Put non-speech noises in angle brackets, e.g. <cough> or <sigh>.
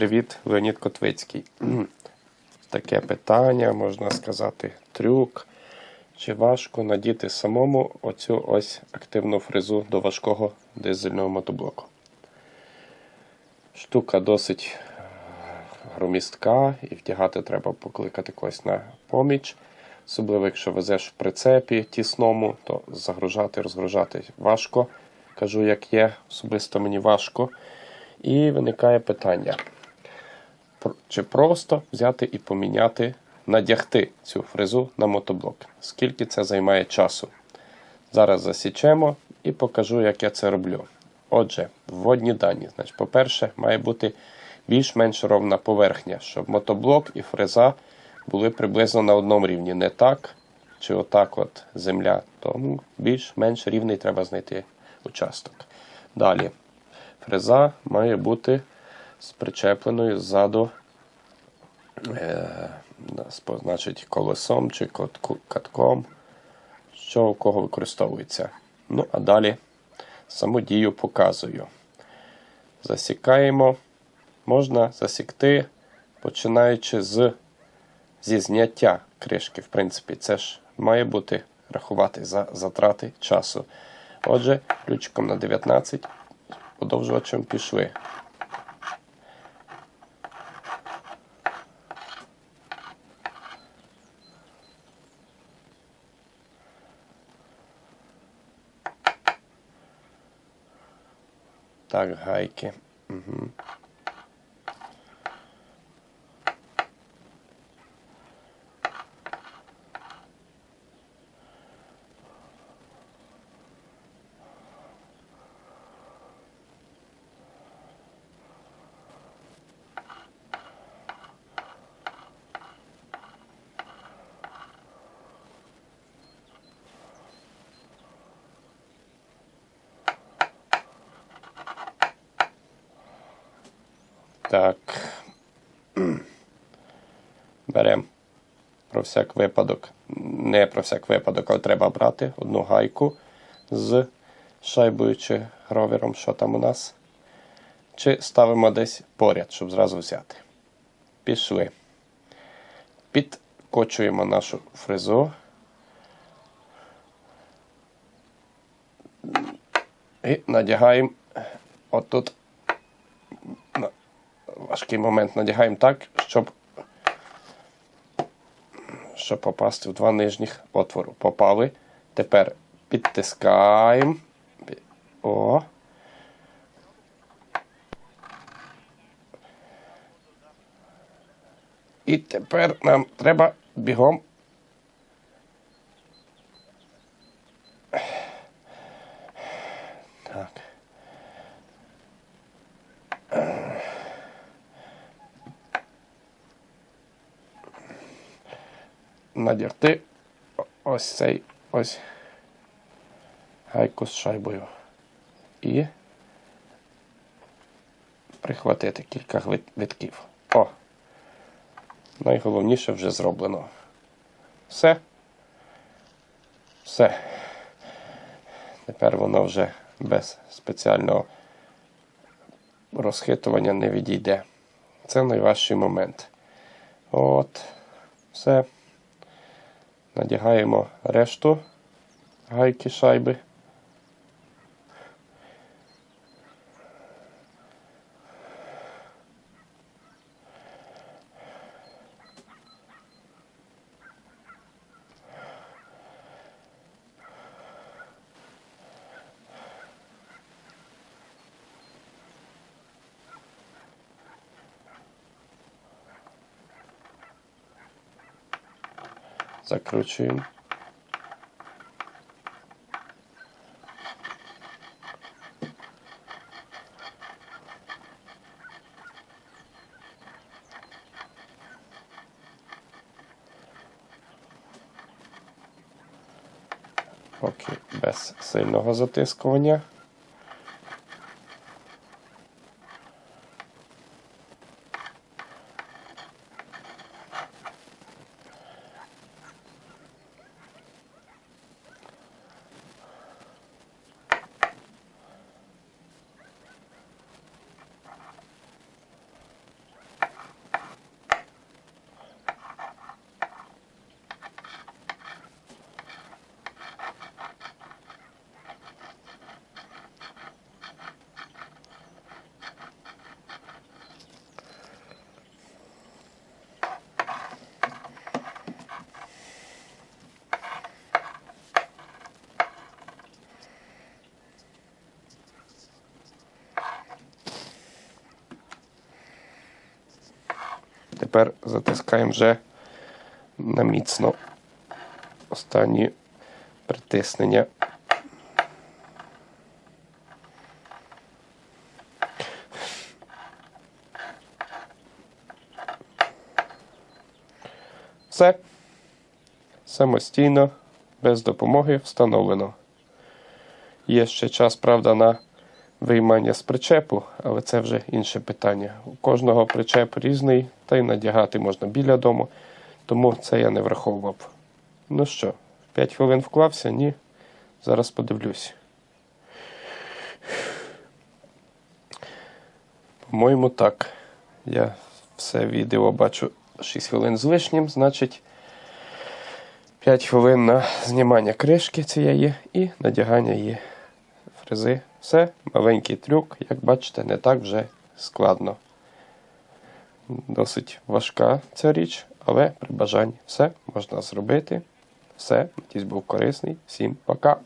Привіт, Леонід Котвицький. <clears throat> Таке питання, можна сказати, трюк. Чи важко надіти самому оцю ось активну фрезу до важкого дизельного мотоблоку? Штука досить е, громістка і втягати треба покликати когось на поміч. Особливо, якщо везеш в прицепі тісному, то загружати, розгружати важко. Кажу, як є, особисто мені важко. І виникає питання: чи просто взяти і поміняти, надягти цю фрезу на мотоблок? Скільки це займає часу? Зараз засічемо і покажу, як я це роблю. Отже, вводні дані. Значить, по-перше, має бути більш-менш ровна поверхня, щоб мотоблок і фреза були приблизно на одному рівні. Не так чи отак от земля. Тому більш-менш рівний треба знайти участок. Далі. Фреза має бути з причепленою ззаду е, значить, колесом чи катком, що у кого використовується. Ну, а далі саму дію показую. Засікаємо. Можна засікти, починаючи з, зі зняття кришки. В принципі, це ж має бути рахувати за затрати часу. Отже, ключиком на 19 подовжувачем пішли. Так, гайки. Угу. Так. Беремо про всяк випадок. Не про всяк випадок, але треба брати одну гайку з шайбою чи гровером, що там у нас. Чи ставимо десь поряд, щоб зразу взяти. Пішли. Підкочуємо нашу фрезу. І надягаємо отут важкий момент надягаємо так, щоб, щоб попасти в два нижніх отвору. Попали. Тепер підтискаємо. О. І тепер нам треба бігом. Надягти ось цей ось гайку з шайбою. І прихватити кілька витків. О! Найголовніше вже зроблено. Все. Все. Тепер воно вже без спеціального розхитування не відійде. Це найважчий момент. От. Все. Надягаємо решту гайки шайби. Закручуємо. Поки без сильного затискування. Тепер затискаємо вже на міцно останні притиснення. Все. Самостійно, без допомоги встановлено. Є ще час, правда, на виймання з причепу, але це вже інше питання. У кожного причеп різний, та й надягати можна біля дому, тому це я не враховував. Ну що, 5 хвилин вклався? Ні. Зараз подивлюсь. По-моєму, так. Я все відео бачу 6 хвилин з лишнім, значить 5 хвилин на знімання кришки цієї і надягання її фрези. Все, маленький трюк, як бачите, не так вже складно. Досить важка ця річ, але при бажанні все можна зробити. Все, надіюсь, був корисний. Всім пока!